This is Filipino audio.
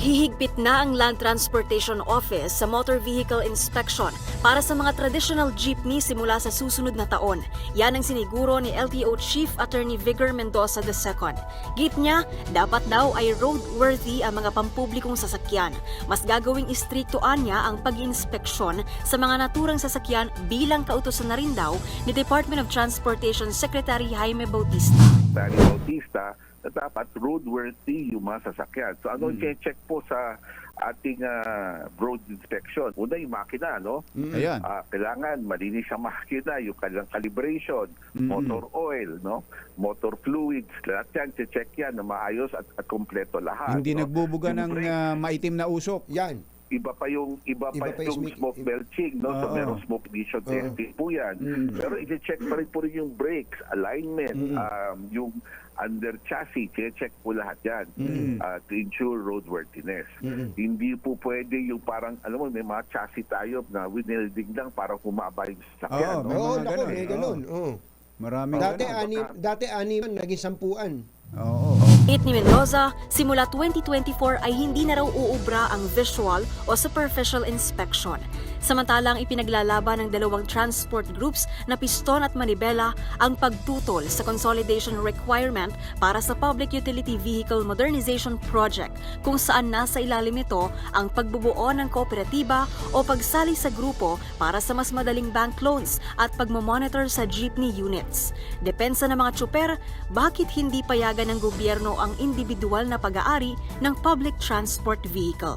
Naghihigpit na ang Land Transportation Office sa motor vehicle inspection para sa mga traditional jeepney simula sa susunod na taon. Yan ang siniguro ni LTO Chief Attorney Vigor Mendoza II. Git niya, dapat daw ay roadworthy ang mga pampublikong sasakyan. Mas gagawing istriktoan niya ang pag-inspeksyon sa mga naturang sasakyan bilang kautosan na rin daw ni Department of Transportation Secretary Jaime Bautista. Danny Bautista dapat roadworthy yung mga sasakyan. So ano Hmm. check po sa ating ah, road inspection? Una yung makina, no? Ayan. Ah, kailangan malinis ang makina, yung kanilang calibration, motor oil, no? Motor fluids, lahat yan, check yan na maayos at, at kompleto lahat. Hindi no? nagbubuga Yung ng brake, ah, maitim na usok. Yan. Iba pa yung iba, Iba pa, pa yung smoke belching no so Oo. meron smoke emission Oo. testing po yan Mm. pero i-check pa rin po rin yung brakes alignment Mm. um, yung under chassis check po lahat yan Mm. uh, to ensure roadworthiness Mm-mm. hindi po pwede yung parang alam mo may mga chassis tayo na winilding lang para humaba yung sasakyan May no? Oo, mga nako, ganun, may oo. ganun. Oo. Maraming Dati ganun. ani, dati ani naging sampuan. Oo. It ni Mendoza, simula 2024 ay hindi na raw uubra ang visual o superficial inspection. Samantalang ipinaglalaban ng dalawang transport groups na Piston at Manibela ang pagtutol sa consolidation requirement para sa Public Utility Vehicle Modernization Project kung saan nasa ilalim nito ang pagbubuo ng kooperatiba o pagsali sa grupo para sa mas madaling bank loans at pagmamonitor sa jeepney units. Depensa ng mga tsuper, bakit hindi payagan ng gobyerno ang individual na pag-aari ng public transport vehicle?